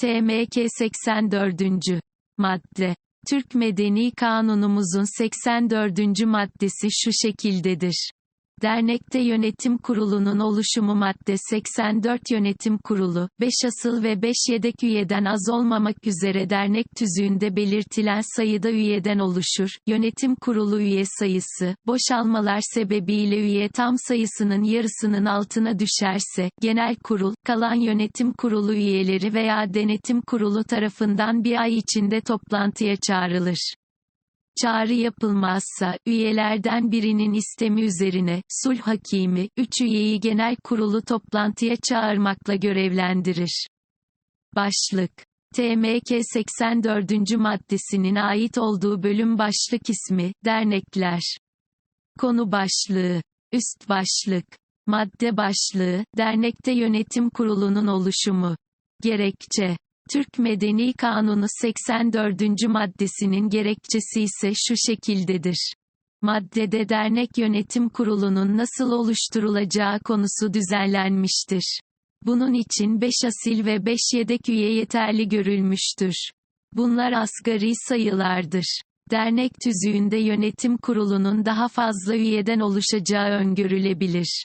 TMK 84. Madde. Türk Medeni Kanunumuzun 84. maddesi şu şekildedir. Dernekte yönetim kurulunun oluşumu madde 84 yönetim kurulu, 5 asıl ve 5 yedek üyeden az olmamak üzere dernek tüzüğünde belirtilen sayıda üyeden oluşur. Yönetim kurulu üye sayısı, boşalmalar sebebiyle üye tam sayısının yarısının altına düşerse, genel kurul, kalan yönetim kurulu üyeleri veya denetim kurulu tarafından bir ay içinde toplantıya çağrılır. Çağrı yapılmazsa, üyelerden birinin istemi üzerine, sulh hakimi, üç üyeyi genel kurulu toplantıya çağırmakla görevlendirir. Başlık TMK 84. maddesinin ait olduğu bölüm başlık ismi, dernekler. Konu başlığı, üst başlık, madde başlığı, dernekte yönetim kurulunun oluşumu. Gerekçe Türk Medeni Kanunu 84. maddesinin gerekçesi ise şu şekildedir. Maddede dernek yönetim kurulunun nasıl oluşturulacağı konusu düzenlenmiştir. Bunun için 5 asil ve 5 yedek üye yeterli görülmüştür. Bunlar asgari sayılardır. Dernek tüzüğünde yönetim kurulunun daha fazla üyeden oluşacağı öngörülebilir.